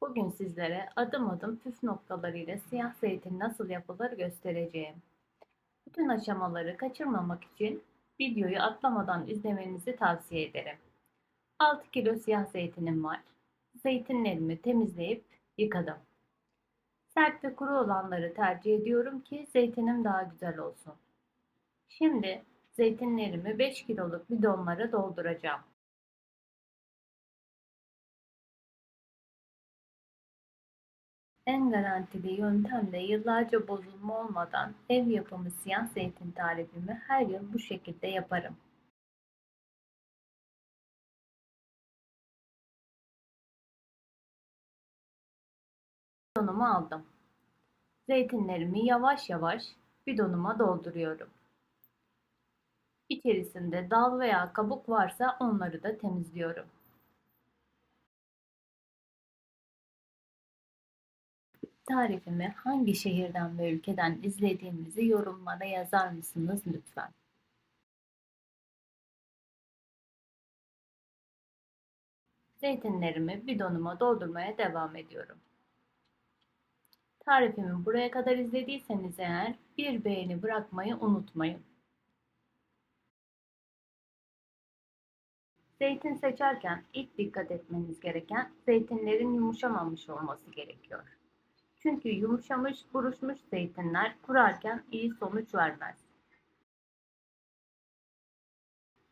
Bugün sizlere adım adım püf noktalarıyla siyah zeytin nasıl yapılır göstereceğim. Bütün aşamaları kaçırmamak için videoyu atlamadan izlemenizi tavsiye ederim. 6 kilo siyah zeytinim var. Zeytinlerimi temizleyip yıkadım. Sert ve kuru olanları tercih ediyorum ki zeytinim daha güzel olsun. Şimdi zeytinlerimi 5 kiloluk bidonlara dolduracağım. En garantili yöntemle yıllarca bozulma olmadan ev yapımı siyah zeytin tarifimi her yıl bu şekilde yaparım. Bidonumu aldım. Zeytinlerimi yavaş yavaş bidonuma dolduruyorum. İçerisinde dal veya kabuk varsa onları da temizliyorum. Tarifimi hangi şehirden ve ülkeden izlediğinizi yorumlara yazar mısınız lütfen? Zeytinlerimi bidonuma doldurmaya devam ediyorum. Tarifimi buraya kadar izlediyseniz eğer bir beğeni bırakmayı unutmayın. Zeytin seçerken ilk dikkat etmeniz gereken zeytinlerin yumuşamamış olması gerekiyor. Çünkü yumuşamış, buruşmuş zeytinler kurarken iyi sonuç vermez.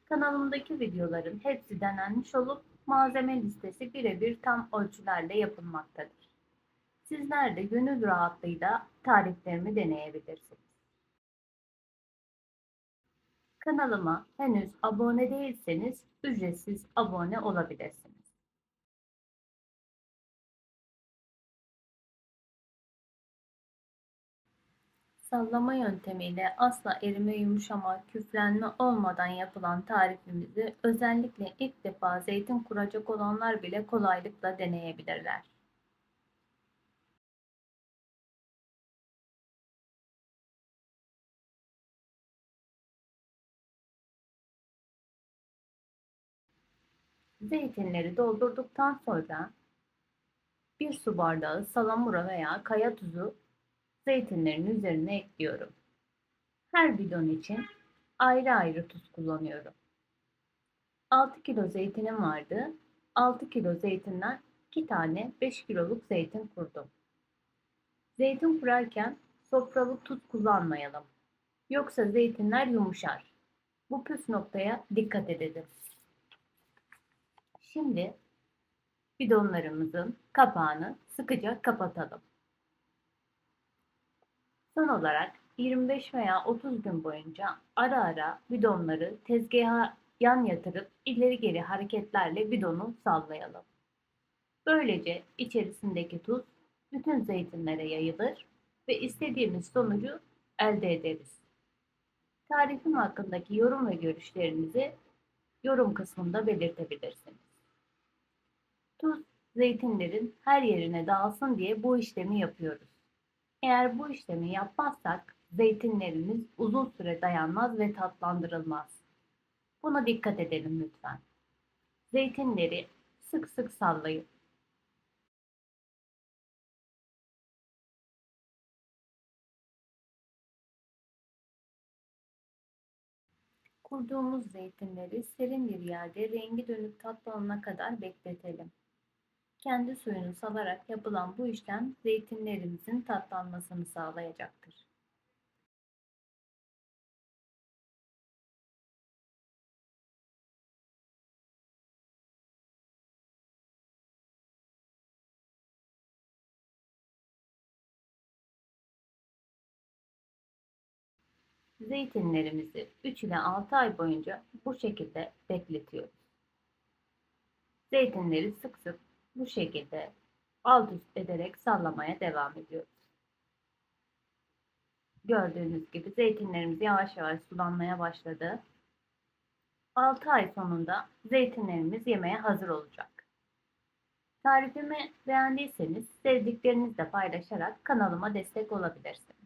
Kanalımdaki videoların hepsi denenmiş olup malzeme listesi birebir tam ölçülerle yapılmaktadır. Sizler de gönül rahatlığıyla tariflerimi deneyebilirsiniz. Kanalıma henüz abone değilseniz ücretsiz abone olabilirsiniz. Sallama yöntemiyle asla erime, yumuşama, küflenme olmadan yapılan tarifimizi özellikle ilk defa zeytin kuracak olanlar bile kolaylıkla deneyebilirler. Zeytinleri doldurduktan sonra bir su bardağı salamura veya kaya tuzu zeytinlerin üzerine ekliyorum. Her bidon için ayrı ayrı tuz kullanıyorum. 6 kilo zeytinim vardı. 6 kilo zeytinden 2 tane 5 kiloluk zeytin kurdum. Zeytin kurarken sofralık tuz kullanmayalım. Yoksa zeytinler yumuşar. Bu püf noktaya dikkat edelim. Şimdi bidonlarımızın kapağını sıkıca kapatalım. Son olarak 25 veya 30 gün boyunca ara ara bidonları tezgaha yan yatırıp ileri geri hareketlerle bidonu sallayalım. Böylece içerisindeki tuz bütün zeytinlere yayılır ve istediğimiz sonucu elde ederiz. Tarifim hakkındaki yorum ve görüşlerinizi yorum kısmında belirtebilirsiniz. Tuz zeytinlerin her yerine dağılsın diye bu işlemi yapıyoruz. Eğer bu işlemi yapmazsak zeytinlerimiz uzun süre dayanmaz ve tatlandırılmaz. Buna dikkat edelim lütfen. Zeytinleri sık sık sallayın. Kurduğumuz zeytinleri serin bir yerde rengi dönüp tatlanana kadar bekletelim. Kendi suyunu salarak yapılan bu işlem zeytinlerimizin tatlanmasını sağlayacaktır. Zeytinlerimizi 3 ile 6 ay boyunca bu şekilde bekletiyoruz. Zeytinleri sık sık bu şekilde alt üst ederek sallamaya devam ediyoruz. Gördüğünüz gibi zeytinlerimiz yavaş yavaş sulanmaya başladı. 6 ay sonunda zeytinlerimiz yemeğe hazır olacak. Tarifimi beğendiyseniz sevdiklerinizle paylaşarak kanalıma destek olabilirsiniz.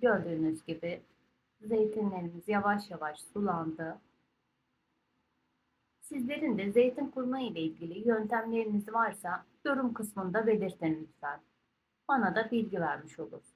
Gördüğünüz gibi zeytinlerimiz yavaş yavaş sulandı. Sizlerin de zeytin kurma ile ilgili yöntemleriniz varsa yorum kısmında belirtin lütfen. Bana da bilgi vermiş olursunuz.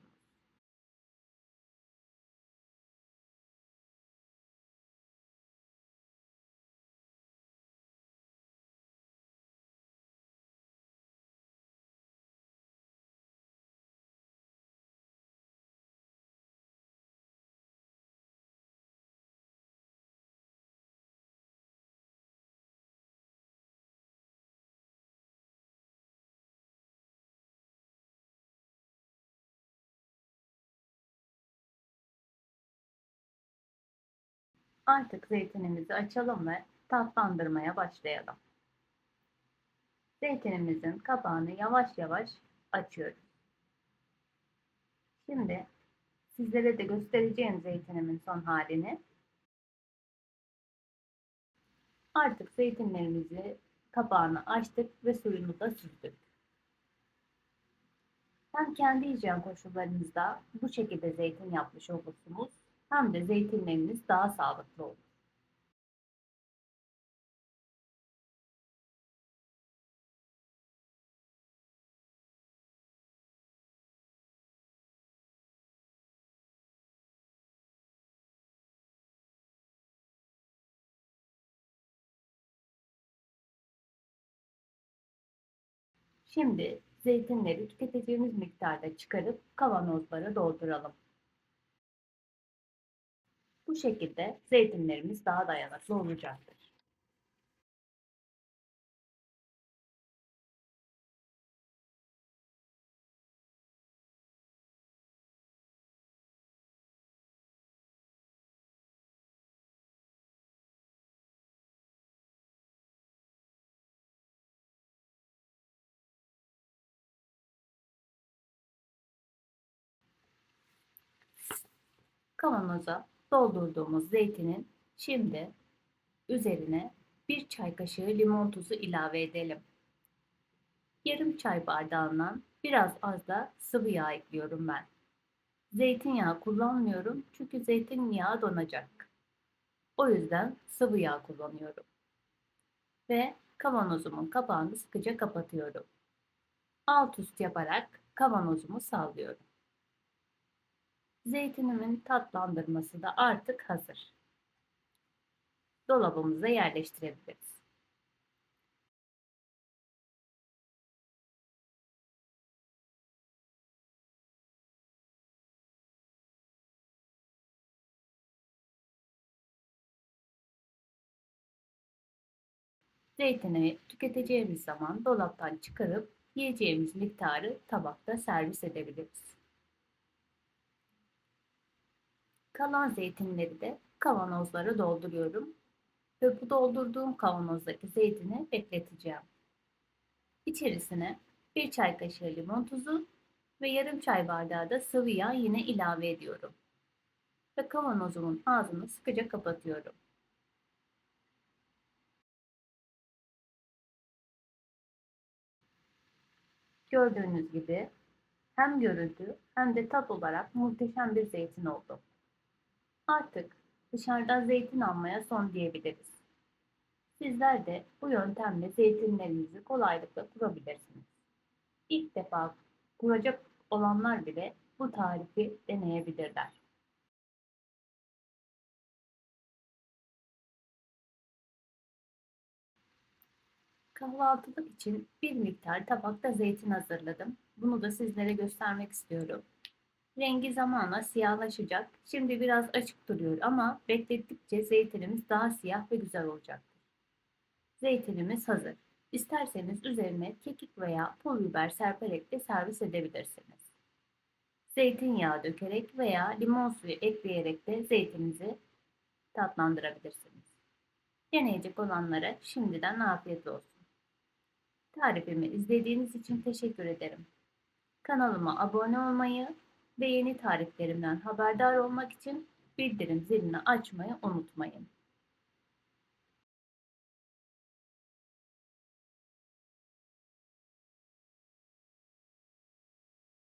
Artık zeytinimizi açalım ve tatlandırmaya başlayalım. Zeytinimizin kapağını yavaş yavaş açıyoruz. Şimdi sizlere de göstereceğim zeytinimin son halini. Artık zeytinlerimizi kapağını açtık ve suyunu da süzdük. Hem kendi hijyen koşullarınızda bu şekilde zeytin yapmış olursunuz hem de zeytinleriniz daha sağlıklı olur. Şimdi zeytinleri tüketeceğimiz miktarda çıkarıp kavanozlara dolduralım. Bu şekilde zeytinlerimiz daha dayanıklı olacaktır. Kavanoza doldurduğumuz zeytinin şimdi üzerine bir çay kaşığı limon tuzu ilave edelim. Yarım çay bardağından biraz az da sıvı yağ ekliyorum ben. Zeytinyağı kullanmıyorum çünkü zeytinyağı donacak. O yüzden sıvı yağ kullanıyorum. Ve kavanozumun kapağını sıkıca kapatıyorum. Alt üst yaparak kavanozumu sallıyorum. Zeytinimin tatlandırması da artık hazır. Dolabımıza yerleştirebiliriz. Zeytini tüketeceğimiz zaman dolaptan çıkarıp yiyeceğimiz miktarı tabakta servis edebiliriz. Kalan zeytinleri de kavanozlara dolduruyorum. Ve bu doldurduğum kavanozdaki zeytini bekleteceğim. İçerisine bir çay kaşığı limon tuzu ve yarım çay bardağı da sıvı yağ yine ilave ediyorum. Ve kavanozumun ağzını sıkıca kapatıyorum. Gördüğünüz gibi hem görüntü hem de tat olarak muhteşem bir zeytin oldu. Artık dışarıdan zeytin almaya son diyebiliriz. Sizler de bu yöntemle zeytinlerinizi kolaylıkla kurabilirsiniz. İlk defa kuracak olanlar bile bu tarifi deneyebilirler. Kahvaltılık için bir miktar tabakta zeytin hazırladım. Bunu da sizlere göstermek istiyorum. Rengi zamanla siyahlaşacak. Şimdi biraz açık duruyor ama beklettikçe zeytinimiz daha siyah ve güzel olacaktır. Zeytinimiz hazır. İsterseniz üzerine kekik veya pul biber serperek de servis edebilirsiniz. Zeytinyağı dökerek veya limon suyu ekleyerek de zeytinizi tatlandırabilirsiniz. Deneyecek olanlara şimdiden afiyet olsun. Tarifimi izlediğiniz için teşekkür ederim. Kanalıma abone olmayı ve yeni tariflerimden haberdar olmak için bildirim zilini açmayı unutmayın.